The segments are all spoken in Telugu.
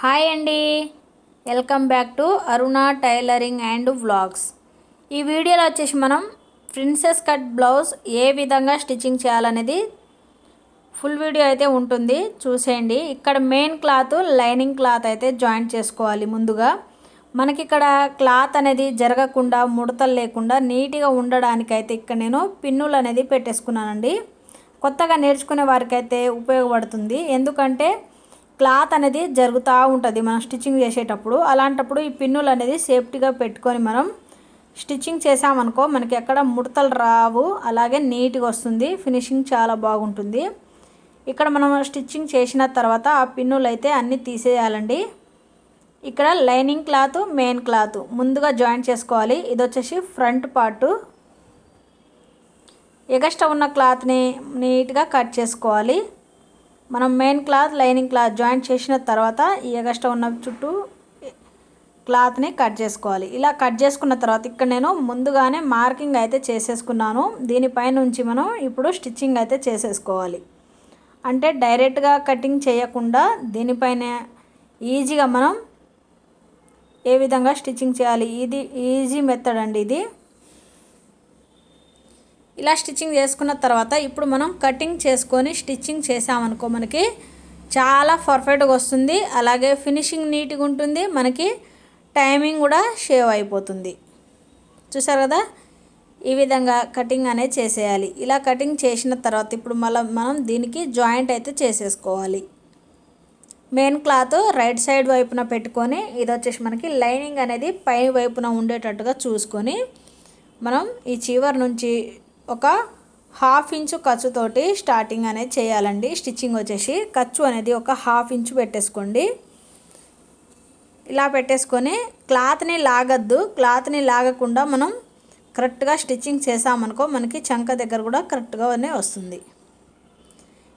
హాయ్ అండి. Welcome back to Aruna tailoring and vlogs. ఈ వీడియోలో వచ్చేసి మనం ప్రిన్సెస్ కట్ బ్లౌజ్ ఏ విధంగా స్టిచ్చింగ్ చేయాలనేది ఫుల్ వీడియో అయితే ఉంటుంది. చూసేయండి. ఇక్కడ మెయిన్ క్లాత్ లైనింగ్ క్లాత్ అయితే జాయింట్ చేసుకోవాలి ముందుగా. మనకి ఇక్కడ క్లాత్ అనేది జరగకుండా ముడతలు లేకుండా నీట్గా ఉండడానికైతే ఇక్కడ నేను పిన్నులు అనేది పెట్టేసుకున్నానండి. కొత్తగా నేర్చుకునే వారికైతే ఉపయోగపడుతుంది. ఎందుకంటే క్లాత్ అనేది జరుగుతూ ఉంటుంది. మనం స్టిచ్చింగ్ చేసేటప్పుడు అలాంటప్పుడు ఈ పిన్నులు అనేది సేఫ్టీగా పెట్టుకొని మనం స్టిచ్చింగ్ చేసామనుకో మనకి ఎక్కడ ముడతలు రావు. అలాగే నీట్గా వస్తుంది. ఫినిషింగ్ చాలా బాగుంటుంది. ఇక్కడ మనం స్టిచ్చింగ్ చేసిన తర్వాత ఆ పిన్నులు అయితే అన్నీ తీసేయాలండి. ఇక్కడ లైనింగ్ క్లాత్ మెయిన్ క్లాత్ ముందుగా జాయిన్ చేసుకోవాలి. ఇది వచ్చేసి ఫ్రంట్ పార్టు. ఎగస్ట్రా ఉన్న క్లాత్ని నీట్గా కట్ చేసుకోవాలి. మనం main cloth lining cloth joint చేసిన తర్వాత ఈ ఎగస్ట్రా ఉన్న చుట్టూ క్లాత్ని కట్ చేసుకోవాలి. ఇలా కట్ చేసుకున్న తర్వాత ఇక్కడ నేను ముందుగానే మార్కింగ్ అయితే చేసేసుకున్నాను. దీనిపై నుంచి మనం ఇప్పుడు స్టిచ్చింగ్ అయితే చేసేసుకోవాలి. అంటే డైరెక్ట్గా కటింగ్ చేయకుండా దీనిపైన ఈజీగా మనం ఏ విధంగా స్టిచ్చింగ్ చేయాలి? ఇది ఈజీ మెథడ్ అండి ఇది. ఇలా స్టిచ్చింగ్ చేసుకున్న తర్వాత ఇప్పుడు మనం కటింగ్ చేసుకొని స్టిచ్చింగ్ చేసామనుకో మనకి చాలా పర్ఫెక్ట్గా వస్తుంది. అలాగే ఫినిషింగ్ నీట్గా ఉంటుంది. మనకి టైమింగ్ కూడా షేవ్ అయిపోతుంది. చూసారు కదా? ఈ విధంగా కటింగ్ అనేది చేసేయాలి. ఇలా కటింగ్ చేసిన తర్వాత ఇప్పుడు మళ్ళీ మనం దీనికి జాయింట్ అయితే చేసేసుకోవాలి. మెయిన్ క్లాత్ రైట్ సైడ్ వైపున పెట్టుకొని ఇది వచ్చేసి మనకి లైనింగ్ అనేది పై వైపున ఉండేటట్టుగా చూసుకొని మనం ఈ చివరి నుంచి ఒక హాఫ్ ఇంచు ఖర్చుతోటి స్టార్టింగ్ అనేది చేయాలండి. స్టిచ్చింగ్ వచ్చేసి ఖర్చు అనేది ఒక హాఫ్ ఇంచు పెట్టేసుకోండి. ఇలా పెట్టేసుకొని క్లాత్ని లాగద్దు. క్లాత్ని లాగకుండా మనం కరెక్ట్గా స్టిచ్చింగ్ చేసామనుకో మనకి చంక దగ్గర కూడా కరెక్ట్గానే వస్తుంది.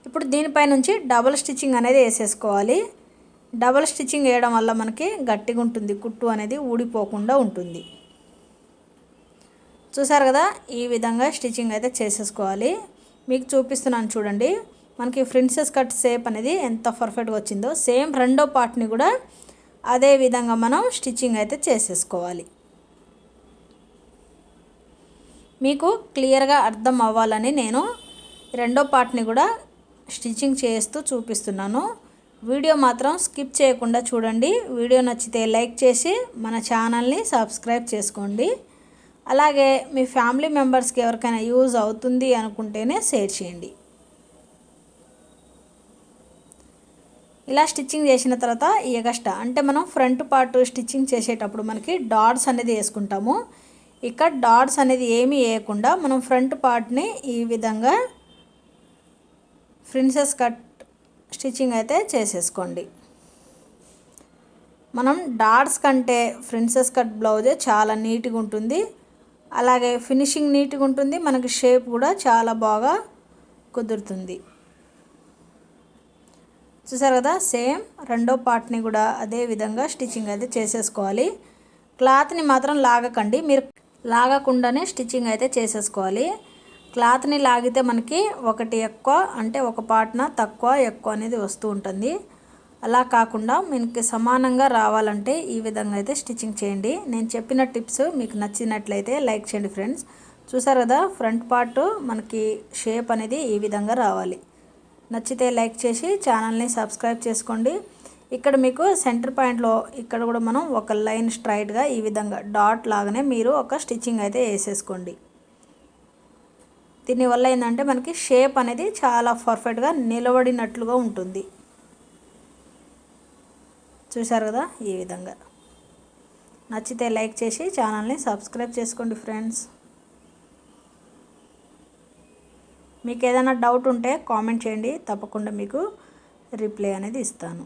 ఇప్పుడు దీనిపై నుంచి డబల్ స్టిచ్చింగ్ అనేది వేసేసుకోవాలి. డబల్ స్టిచ్చింగ్ వేయడం వల్ల మనకి గట్టిగా ఉంటుంది. కుట్టు అనేది ఊడిపోకుండా ఉంటుంది. చూసారు కదా? ఈ విధంగా స్టిచ్చింగ్ అయితే చేసేసుకోవాలి. మీకు చూపిస్తున్నాను చూడండి. మనకి ప్రిన్సెస్ కట్ షేప్ అనేది ఎంత పర్ఫెక్ట్గా వచ్చిందో సేమ్ రెండో పార్ట్ని కూడా అదే విధంగా మనం స్టిచ్చింగ్ అయితే చేసేసుకోవాలి. మీకు క్లియర్గా అర్థం అవ్వాలని నేను రెండో పార్ట్ని కూడా స్టిచ్చింగ్ చేస్తూ చూపిస్తున్నాను. వీడియో మాత్రం స్కిప్ చేయకుండా చూడండి. వీడియో నచ్చితే లైక్ చేసి మన ఛానల్ని సబ్స్క్రైబ్ చేసుకోండి. అలాగే మీ ఫ్యామిలీ మెంబర్స్కి ఎవరికైనా యూజ్ అవుతుంది అనుకుంటేనే షేర్ చేయండి. ఇలా స్టిచ్చింగ్ చేసిన తర్వాత ఎగస్ట అంటే మనం ఫ్రంట్ పార్ట్ స్టిచ్చింగ్ చేసేటప్పుడు మనకి డాట్స్ అనేది వేసుకుంటాము. ఇక్కడ డాట్స్ అనేది ఏమీ వేయకుండా మనం ఫ్రంట్ పార్ట్ని ఈ విధంగా ప్రిన్సెస్ కట్ స్టిచ్చింగ్ అయితే చేసేసుకోండి. మనం డాట్స్ కంటే ప్రిన్సెస్ కట్ బ్లౌజే చాలా నీట్గా ఉంటుంది. అలాగే ఫినిషింగ్ నీట్గా ఉంటుంది. మనకి షేప్ కూడా చాలా బాగా కుదురుతుంది. చూసారు కదా? సేమ్ రెండో పార్ట్ని కూడా అదే విధంగా స్టిచ్చింగ్ అయితే చేసేసుకోవాలి. క్లాత్ని మాత్రం లాగకండి. మీరు లాగకుండానే స్టిచ్చింగ్ అయితే చేసేసుకోవాలి. క్లాత్ని లాగితే మనకి ఒకటి ఎక్కువ అంటే ఒక పార్ట్న తక్కువ ఎక్కువ అనేది వస్తూ ఉంటుంది. అలా కాకుండా మీకు సమానంగా రావాలంటే ఈ విధంగా అయితే స్టిచ్చింగ్ చేయండి. నేను చెప్పిన టిప్స్ మీకు నచ్చినట్లయితే లైక్ చేయండి ఫ్రెండ్స్. చూసారు కదా ఫ్రంట్ పార్ట్ మనకి షేప్ అనేది ఈ విధంగా రావాలి. నచ్చితే లైక్ చేసి ఛానల్ని సబ్స్క్రైబ్ చేసుకోండి. ఇక్కడ మీకు సెంటర్ పాయింట్లో ఇక్కడ కూడా మనం ఒక లైన్ స్ట్రైట్గా ఈ విధంగా డాట్ లాగానే మీరు ఒక స్టిచ్చింగ్ అయితే వేసేసుకోండి. దీనివల్ల ఏంటంటే మనకి షేప్ అనేది చాలా పర్ఫెక్ట్గా నిలబడినట్లుగా ఉంటుంది. చూశారు కదా ఈ విధంగా. నచ్చితే లైక్ చేసి ఛానల్ని సబ్స్క్రైబ్ చేసుకోండి ఫ్రెండ్స్. మీకు ఏదైనా డౌట్ ఉంటే కామెంట్ చేయండి. తప్పకుండా మీకు రిప్లై అనేది ఇస్తాను.